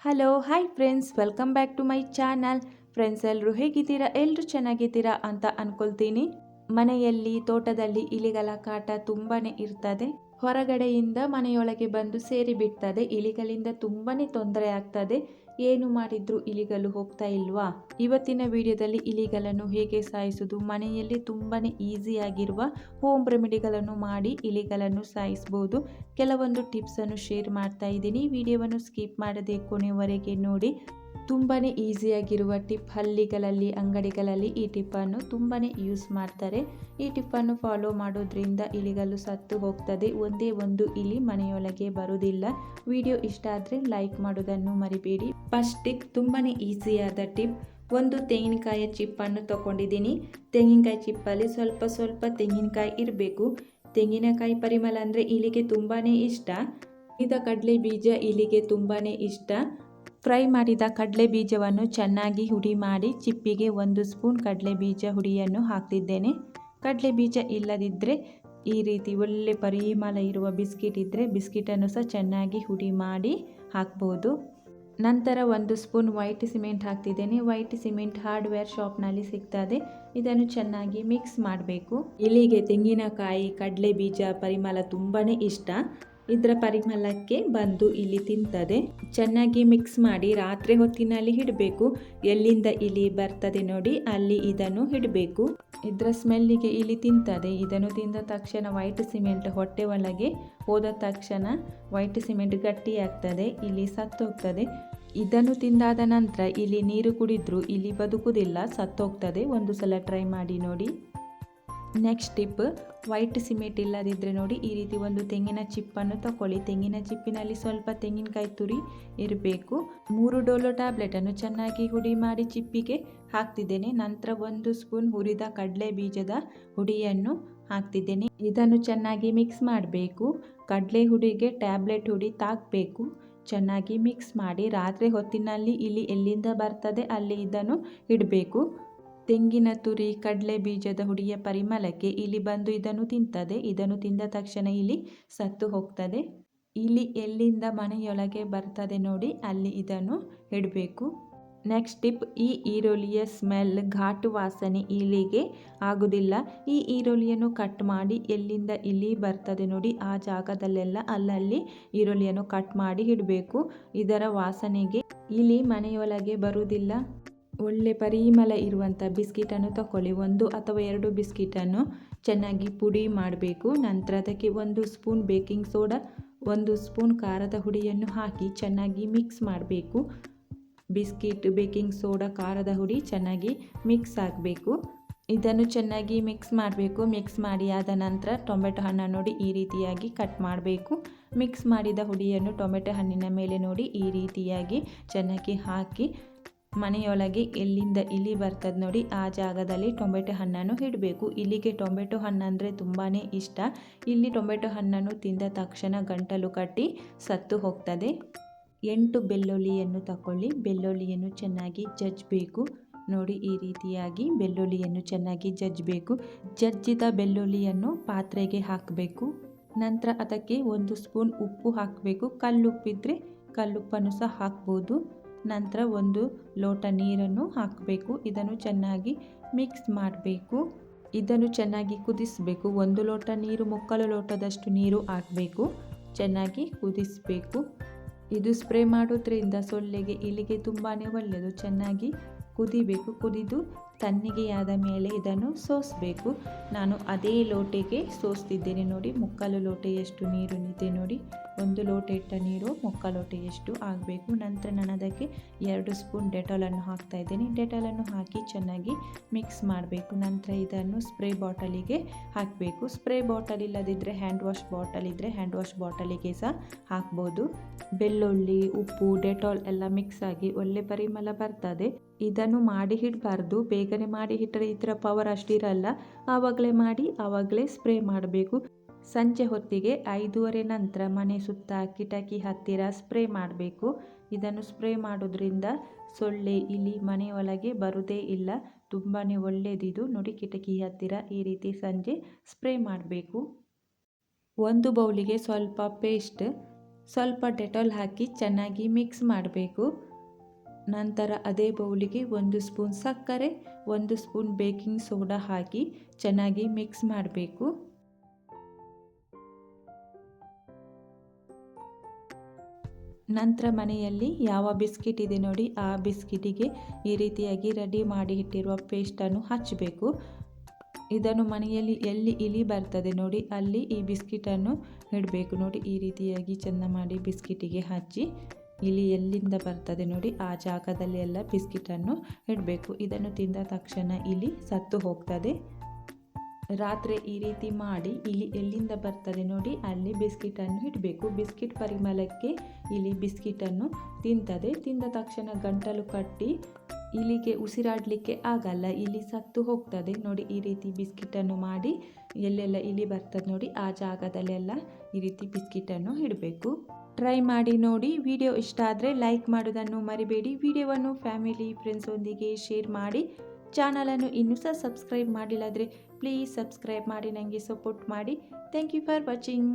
Hello hi friends welcome back to my channel friends ಎಲ್ಲರೂ ಹೇಗಿದ್ದೀರಾ? ಎಲ್ಲರೂ ಚೆನ್ನಾಗಿದ್ದೀರಾ ಅಂತ ಅನ್ಕೊಳ್ತೀನಿ. ಮನೆಯಲ್ಲಿ, ತೋಟದಲ್ಲಿ ಇಲಿಗಳ ಕಾಟ ತುಂಬಾ ಇರ್ತದೆ. ಹೊರಗಡೆಯಿಂದ ಮನೆಯೊಳಗೆ ಬಂದು ಸೇರಿ ಬಿಡ್ತದೆ ಇಲಿಗಳಿಂದ ತುಂಬಾ ತೊಂದರೆ ಆಗ್ತದೆ. ಏನು ಮಾಡಿದ್ರು ಇಲಿಗಲು ಹೋಗ್ತಾ ಇಲ್ವಾ? ಇವತ್ತಿನ ವಿಡಿಯೋದಲ್ಲಿ ಇಲಿಗಳನ್ನು ಹೇಗೆ ಸಾಯಿಸುವುದು ಮನೆಯಲ್ಲಿ ತುಂಬಾ ಈಸಿಯಾಗಿರುವ ಹೋಮ್ ರೆಮಿಡಿಗಳನ್ನು ಮಾಡಿ ಇಲಿಗಳನ್ನು ಸಾಯಿಸಬಹುದು ಕೆಲವೊಂದು ಟಿಪ್ಸನ್ನು ಶೇರ್ ಮಾಡ್ತಾ ಇದ್ದೀನಿ. ವಿಡಿಯೋವನ್ನು ಸ್ಕಿಪ್ ಮಾಡದೆ ಕೊನೆವರೆಗೆ ನೋಡಿ. ತುಂಬಾ ಈಸಿಯಾಗಿರುವ ಟಿಪ್ ಹಳ್ಳಿಗಳಲ್ಲಿ ಅಂಗಡಿಗಳಲ್ಲಿ ಈ ಟಿಪ್ಪನ್ನು ತುಂಬಾ ಯೂಸ್ ಮಾಡ್ತಾರೆ. ಈ ಟಿಪ್ಪನ್ನು ಫಾಲೋ ಮಾಡೋದ್ರಿಂದ ಇಲಿಗಳು ಸತ್ತು ಹೋಗ್ತದೆ. ಒಂದೇ ಒಂದು ಇಲಿ ಮನೆಯೊಳಗೆ ಬರುವುದಿಲ್ಲ. ವಿಡಿಯೋ ಇಷ್ಟ ಆದರೆ ಲೈಕ್ ಮಾಡೋದನ್ನು ಮರಿಬೇಡಿ. ಫಸ್ಟ್ ಟಿಪ್ ತುಂಬಾ ಈಸಿಯಾದ ಟಿಪ್, ಒಂದು ತೆಂಗಿನಕಾಯಿಯ ಚಿಪ್ಪನ್ನು ತಗೊಂಡಿದ್ದೀನಿ. ತೆಂಗಿನಕಾಯಿ ಚಿಪ್ಪಲ್ಲಿ ಸ್ವಲ್ಪ ಸ್ವಲ್ಪ ತೆಂಗಿನಕಾಯಿ ಇರಬೇಕು. ತೆಂಗಿನಕಾಯಿ ಪರಿಮಳ ಅಂದರೆ ಇಲಿಗೆ ತುಂಬಾ ಇಷ್ಟ. ಇದ ಕಡಲೆ ಬೀಜ ಇಲಿಗೆ ತುಂಬಾ ಇಷ್ಟ. ಫ್ರೈ ಮಾಡಿದ ಕಡಲೆ ಬೀಜವನ್ನು ಚೆನ್ನಾಗಿ ಹುಡಿ ಮಾಡಿ ಚಿಪ್ಪಿಗೆ ಒಂದು ಸ್ಪೂನ್ ಕಡಲೆ ಬೀಜ ಹುಡಿಯನ್ನು ಹಾಕ್ತಿದ್ದೇನೆ. ಕಡಲೆ ಬೀಜ ಇಲ್ಲದಿದ್ದರೆ ಈ ರೀತಿ ಒಳ್ಳೆ ಪರಿಮಳ ಇರುವ ಬಿಸ್ಕಿಟ್ ಇದ್ದರೆ ಬಿಸ್ಕಿಟನ್ನು ಸಹ ಚೆನ್ನಾಗಿ ಹುಡಿ ಮಾಡಿ ಹಾಕ್ಬೋದು. ನಂತರ ಒಂದು ಸ್ಪೂನ್ ವೈಟ್ ಸಿಮೆಂಟ್ ಹಾಕ್ತಿದ್ದೇನೆ. ವೈಟ್ ಸಿಮೆಂಟ್ ಹಾರ್ಡ್ವೇರ್ ಶಾಪ್ನಲ್ಲಿ ಸಿಗ್ತದೆ. ಇದನ್ನು ಚೆನ್ನಾಗಿ ಮಿಕ್ಸ್ ಮಾಡಬೇಕು. ಇಲ್ಲಿಗೆ ತೆಂಗಿನಕಾಯಿ, ಕಡಲೆ ಬೀಜ ಪರಿಮಳ ತುಂಬಾ ಇಷ್ಟ. ಇದರ ಪರಿಮಳಕ್ಕೆ ಬಂದು ಇಲ್ಲಿ ತಿಂತದೆ. ಚೆನ್ನಾಗಿ ಮಿಕ್ಸ್ ಮಾಡಿ ರಾತ್ರಿ ಹೊತ್ತಿನಲ್ಲಿ ಹಿಡಬೇಕು ಎಲ್ಲಿಂದ ಇಲಿ ಬರ್ತದೆ ನೋಡಿ, ಅಲ್ಲಿ ಇದನ್ನು ಹಿಡಬೇಕು ಇದರ ಸ್ಮೆಲ್ಲಿಗೆ ಇಲಿ ತಿಂತದೆ. ಇದನ್ನು ತಿಂದ ತಕ್ಷಣ ವೈಟ್ ಸಿಮೆಂಟ್ ಹೊಟ್ಟೆ ಒಳಗೆ ಹೋದ ತಕ್ಷಣ ವೈಟ್ ಸಿಮೆಂಟ್ ಗಟ್ಟಿಯಾಗ್ತದೆ, ಇಲ್ಲಿ ಸತ್ತೋಗ್ತದೆ. ಇದನ್ನು ತಿಂದಾದ ನಂತರ ಇಲ್ಲಿ ನೀರು ಕುಡಿದ್ರೂ, ಇಲ್ಲಿ ಬದುಕುವುದಿಲ್ಲ, ಸತ್ತೋಗ್ತದೆ. ಒಂದು ಸಲ ಟ್ರೈ ಮಾಡಿ ನೋಡಿ. ನೆಕ್ಸ್ಟ್ ಟಿಪ್ ವೈಟ್ ಸಿಮೆಂಟ್ ಇಲ್ಲದಿದ್ದರೆ ನೋಡಿ ಈ ರೀತಿ ಒಂದು ತೆಂಗಿನ ಚಿಪ್ಪನ್ನು ತಗೊಳ್ಳಿ ತೆಂಗಿನ ಚಿಪ್ಪಿನಲ್ಲಿ ಸ್ವಲ್ಪ ತೆಂಗಿನಕಾಯಿ ತುರಿ ಇರಬೇಕು. ಮೂರು ಡೋಲೋ ಟ್ಯಾಬ್ಲೆಟನ್ನು ಚೆನ್ನಾಗಿ ಹುಡಿ ಮಾಡಿ ಚಿಪ್ಪಿಗೆ ಹಾಕ್ತಿದ್ದೇನೆ. ನಂತರ ಒಂದು ಸ್ಪೂನ್ ಹುರಿದ ಕಡಲೆ ಬೀಜದ ಹುಡಿಯನ್ನು ಹಾಕ್ತಿದ್ದೇನೆ. ಇದನ್ನು ಚೆನ್ನಾಗಿ ಮಿಕ್ಸ್ ಮಾಡಬೇಕು. ಕಡಲೆ ಹುಡಿಗೆ ಟ್ಯಾಬ್ಲೆಟ್ ಹುಡಿ ತಾಕಬೇಕು. ಚೆನ್ನಾಗಿ ಮಿಕ್ಸ್ ಮಾಡಿ. ರಾತ್ರಿ ಹೊತ್ತಿನಲ್ಲಿ ಇಲ್ಲಿ ಎಲ್ಲಿಂದ ಬರ್ತದೆ ಅಲ್ಲಿ ಇದನ್ನು ಇಡಬೇಕು. ತೆಂಗಿನ ತುರಿ, ಕಡಲೆ ಬೀಜದ ಹುಡಿಯ ಪರಿಮಳಕ್ಕೆ ಇಲಿ ಬಂದು ಇದನ್ನು ತಿಂತದೆ. ಇದನ್ನು ತಿಂದ ತಕ್ಷಣ ಇಲಿ ಸತ್ತು ಹೋಗ್ತದೆ. ಇಲಿ ಎಲ್ಲಿಂದ ಮನೆಯೊಳಗೆ ಬರ್ತದೆ ನೋಡಿ, ಅಲ್ಲಿ ಇದನ್ನು ಇಡಬೇಕು. ನೆಕ್ಸ್ಟ್ ಟಿಪ್, ಈ ಈರುಳ್ಳಿಯ ಸ್ಮೆಲ್ ಘಾಟು ವಾಸನೆ ಇಲಿಗೆ ಆಗುವುದಿಲ್ಲ ಈ ಈರುಳ್ಳಿಯನ್ನು ಕಟ್ ಮಾಡಿ ಎಲ್ಲಿಂದ ಇಲಿ ಬರ್ತದೆ ನೋಡಿ, ಆ ಜಾಗದಲ್ಲೆಲ್ಲ ಅಲ್ಲಲ್ಲಿ ಈರುಳ್ಳಿಯನ್ನು ಕಟ್ ಮಾಡಿ ಇಡಬೇಕು. ಇದರ ವಾಸನೆಗೆ ಇಲಿ ಮನೆಯೊಳಗೆ ಬರುವುದಿಲ್ಲ. ಒಳ್ಳೆ ಪರಿಮಳ ಇರುವಂಥ ಬಿಸ್ಕಿಟನ್ನು ತಗೊಳ್ಳಿ ಒಂದು ಅಥವಾ ಎರಡು ಬಿಸ್ಕಿಟನ್ನು ಚೆನ್ನಾಗಿ ಪುಡಿ ಮಾಡಬೇಕು. ನಂತರ ಅದಕ್ಕೆ ಒಂದು ಸ್ಪೂನ್ ಬೇಕಿಂಗ್ ಸೋಡಾ, ಒಂದು ಸ್ಪೂನ್ ಖಾರದ ಹುಡಿಯನ್ನು ಹಾಕಿ ಚೆನ್ನಾಗಿ ಮಿಕ್ಸ್ ಮಾಡಬೇಕು. ಬಿಸ್ಕಿಟ್ ಬೇಕಿಂಗ್ ಸೋಡಾ, ಖಾರದ ಹುಡಿ ಚೆನ್ನಾಗಿ ಮಿಕ್ಸ್ ಆಗಬೇಕು. ಇದನ್ನು ಚೆನ್ನಾಗಿ ಮಿಕ್ಸ್ ಮಾಡಬೇಕು. ಮಿಕ್ಸ್ ಮಾಡಿ ಆದ ನಂತರ ಟೊಮೆಟೊ ಹಣ್ಣು ನೋಡಿ ಈ ರೀತಿಯಾಗಿ ಕಟ್ ಮಾಡಬೇಕು. ಮಿಕ್ಸ್ ಮಾಡಿದ ಹುಡಿಯನ್ನು ಟೊಮೆಟೊ ಹಣ್ಣಿನ ಮೇಲೆ ನೋಡಿ ಈ ರೀತಿಯಾಗಿ ಚೆನ್ನಾಗಿ ಹಾಕಿ ಮನೆಯೊಳಗೆ ಎಲ್ಲಿಂದ ಇಲಿ ಬರ್ತದೆ ನೋಡಿ ಆ ಜಾಗದಲ್ಲಿ ಟೊಮೆಟೊ ಹಣ್ಣನ್ನು ಇಡಬೇಕು. ಇಲ್ಲಿಗೆ ಟೊಮೆಟೊ ಹಣ್ಣಂದರೆ ತುಂಬಾ ಇಷ್ಟ. ಇಲ್ಲಿ ಟೊಮೆಟೊ ಹಣ್ಣನ್ನು ತಿಂದ ತಕ್ಷಣ ಗಂಟಲು ಕಟ್ಟಿ ಸತ್ತು ಹೋಗ್ತದೆ. ಎಂಟು ಬೆಳ್ಳುಳ್ಳಿಯನ್ನು ತಗೊಳ್ಳಿ ಬೆಳ್ಳುಳ್ಳಿಯನ್ನು ಚೆನ್ನಾಗಿ ಜಜ್ಜಬೇಕು. ನೋಡಿ ಈ ರೀತಿಯಾಗಿ ಬೆಳ್ಳುಳ್ಳಿಯನ್ನು ಚೆನ್ನಾಗಿ ಜಜ್ಜಬೇಕು. ಜಜ್ಜಿದ ಬೆಳ್ಳುಳ್ಳಿಯನ್ನು ಪಾತ್ರೆಗೆ ಹಾಕಬೇಕು. ನಂತರ ಅದಕ್ಕೆ ಒಂದು ಸ್ಪೂನ್ ಉಪ್ಪು ಹಾಕಬೇಕು. ಕಲ್ಲುಪ್ಪಿದ್ರೆ ಕಲ್ಲುಪ್ಪನ್ನು ಸಹ ಹಾಕ್ಬೋದು. ನಂತರ ಒಂದು ಲೋಟ ನೀರನ್ನು ಹಾಕಬೇಕು. ಇದನ್ನು ಚೆನ್ನಾಗಿ ಮಿಕ್ಸ್ ಮಾಡಬೇಕು. ಇದನ್ನು ಚೆನ್ನಾಗಿ ಕುದಿಸಬೇಕು. ಒಂದು ಲೋಟ ನೀರು, ಮುಕ್ಕಾಲು ಲೋಟದಷ್ಟು ನೀರು ಹಾಕಬೇಕು. ಚೆನ್ನಾಗಿ ಕುದಿಸಬೇಕು. ಇದು ಸ್ಪ್ರೇ ಮಾಡೋದ್ರಿಂದ ಸೊಳ್ಳೆಗೆ, ಇಲಿಗೆ ತುಂಬಾ ಒಳ್ಳೆಯದು. ಚೆನ್ನಾಗಿ ಕುದಿಬೇಕು. ಕುದಿದು ತಣ್ಣಗೆಯಾದ ಮೇಲೆ ಇದನ್ನು ಸೋಸಬೇಕು. ನಾನು ಅದೇ ಲೋಟೆಗೆ ಸೋಸ್ತಿದ್ದೇನೆ ನೋಡಿ, ಮುಕ್ಕಾಲು ಲೋಟೆಯಷ್ಟು ನೀರು ನಿಂತೆ ನೋಡಿ. ಒಂದು ಲೋಟ ಇಟ್ಟ ನೀರು, ಮುಕ್ಕಾಲು ಲೋಟೆಯಷ್ಟು ಆಗಬೇಕು. ನಂತರ ನಾನು ಅದಕ್ಕೆ ಎರಡು ಸ್ಪೂನ್ ಡೆಟಾಲನ್ನು ಹಾಕ್ತಾ ಇದ್ದೇನೆ. ಡೆಟಾಲನ್ನು ಹಾಕಿ ಚೆನ್ನಾಗಿ ಮಿಕ್ಸ್ ಮಾಡಬೇಕು. ನಂತರ ಇದನ್ನು ಸ್ಪ್ರೇ ಬಾಟಲಿಗೆ ಹಾಕಬೇಕು. ಸ್ಪ್ರೇ ಬಾಟಲ್ ಇಲ್ಲದಿದ್ದರೆ ಹ್ಯಾಂಡ್ ವಾಶ್ ಬಾಟಲ್ ಇದ್ದರೆ ಹ್ಯಾಂಡ್ ವಾಶ್ ಬಾಟಲಿಗೆ ಸಹ ಹಾಕ್ಬೋದು. ಬೆಳ್ಳುಳ್ಳಿ, ಉಪ್ಪು, ಡೆಟಾಲ್ ಎಲ್ಲ ಮಿಕ್ಸ್ ಆಗಿ ಒಳ್ಳೆ ಪರಿಮಳ ಬರ್ತದೆ. ಇದನ್ನು ಮಾಡಿ ಇಡಬಾರ್ದು ಬೇಗನೆ ಮಾಡಿ ಇಟ್ಟರೆ ಇದರ ಪವರ್ ಅಷ್ಟಿರಲ್ಲ. ಆವಾಗಲೇ ಮಾಡಿ, ಆವಾಗಲೇ ಸ್ಪ್ರೇ ಮಾಡಬೇಕು. ಸಂಜೆ ಹೊತ್ತಿಗೆ ಐದೂವರೆ ನಂತರ ಮನೆ ಸುತ್ತ ಕಿಟಕಿ ಹತ್ತಿರ ಸ್ಪ್ರೇ ಮಾಡಬೇಕು. ಇದನ್ನು ಸ್ಪ್ರೇ ಮಾಡೋದ್ರಿಂದ ಸೊಳ್ಳೆ, ಇಲಿ ಮನೆಯೊಳಗೆ ಬರುವುದೇ ಇಲ್ಲ. ತುಂಬಾ ಒಳ್ಳೆಯದಿದು ನೋಡಿ ಕಿಟಕಿ ಹತ್ತಿರ ಈ ರೀತಿ ಸಂಜೆ ಸ್ಪ್ರೇ ಮಾಡಬೇಕು. ಒಂದು ಬೌಲಿಗೆ ಸ್ವಲ್ಪ ಪೇಸ್ಟ್ ಸ್ವಲ್ಪ ಡೆಟಾಲ್ ಹಾಕಿ ಚೆನ್ನಾಗಿ ಮಿಕ್ಸ್ ಮಾಡಬೇಕು. ನಂತರ ಅದೇ ಬೌಲಿಗೆ ಒಂದು ಸ್ಪೂನ್ ಸಕ್ಕರೆ, ಒಂದು ಸ್ಪೂನ್ ಬೇಕಿಂಗ್ ಸೋಡಾ ಹಾಕಿ ಚೆನ್ನಾಗಿ ಮಿಕ್ಸ್ ಮಾಡಬೇಕು. ನಂತರ ಮನೆಯಲ್ಲಿ ಯಾವ ಬಿಸ್ಕಿಟ್ ಇದೆ ನೋಡಿ, ಆ ಬಿಸ್ಕಿಟಿಗೆ ಈ ರೀತಿಯಾಗಿ ರೆಡಿ ಮಾಡಿ ಇಟ್ಟಿರುವ ಪೇಸ್ಟನ್ನು ಹಚ್ಚಬೇಕು ಇದನ್ನು ಮನೆಯಲ್ಲಿ ಎಲ್ಲಿ ಇಲಿ ಬರ್ತದೆ ನೋಡಿ, ಅಲ್ಲಿ ಈ ಬಿಸ್ಕಿಟನ್ನು ಇಡಬೇಕು ನೋಡಿ, ಈ ರೀತಿಯಾಗಿ ಚೆಂದ ಮಾಡಿ ಬಿಸ್ಕಿಟಿಗೆ ಹಚ್ಚಿ. ಇಲಿ ಎಲ್ಲಿಂದ ಬರ್ತದೆ ನೋಡಿ, ಆ ಜಾಗದಲ್ಲಿ ಎಲ್ಲ ಬಿಸ್ಕಿಟನ್ನು ಇಡಬೇಕು. ಇದನ್ನು ತಿಂದ ತಕ್ಷಣ ಇಲಿ ಸತ್ತು ಹೋಗ್ತದೆ. ರಾತ್ರಿ ಈ ರೀತಿ ಮಾಡಿ ಇಲಿ ಎಲ್ಲಿಂದ ಬರ್ತದೆ ನೋಡಿ, ಅಲ್ಲಿ ಬಿಸ್ಕಿಟನ್ನು ಇಡಬೇಕು. ಬಿಸ್ಕಿಟ್ ಪರಿಮಳಕ್ಕೆ ಇಲಿ ಬಿಸ್ಕಿಟನ್ನು ತಿಂತದೆ. ತಿಂದ ತಕ್ಷಣ ಗಂಟಲು ಕಟ್ಟಿ ಇಲಿಗೆ ಉಸಿರಾಡಲಿಕ್ಕೆ ಆಗಲ್ಲ ಇಲಿ ಸತ್ತು ಹೋಗ್ತದೆ. ನೋಡಿ, ಈ ರೀತಿ ಬಿಸ್ಕಿಟನ್ನು ಮಾಡಿ ಎಲ್ಲೆಲ್ಲ ಇಲಿ ಬರ್ತದೆ ನೋಡಿ, ಆ ಜಾಗದಲ್ಲೆಲ್ಲ ಈ ರೀತಿ ಬಿಸ್ಕಿಟನ್ನು ಇಡಬೇಕು. ಟ್ರೈ ಮಾಡಿ ನೋಡಿ. ವಿಡಿಯೋ ಇಷ್ಟ ಆದರೆ ಲೈಕ್ ಮಾಡೋದನ್ನು ಮರಿಬೇಡಿ. ವಿಡಿಯೋವನ್ನು ಫ್ಯಾಮಿಲಿ ಫ್ರೆಂಡ್ಸೊಂದಿಗೆ ಶೇರ್ ಮಾಡಿ. ಚಾನಲನ್ನು ಇನ್ನೂ ಸಹ ಸಬ್ಸ್ಕ್ರೈಬ್ ಮಾಡಿಲ್ಲಾದರೆ ಪ್ಲೀಸ್ ಸಬ್ಸ್ಕ್ರೈಬ್ ಮಾಡಿ. ನನಗೆ ಸಪೋರ್ಟ್ ಮಾಡಿ. Thank you for watching.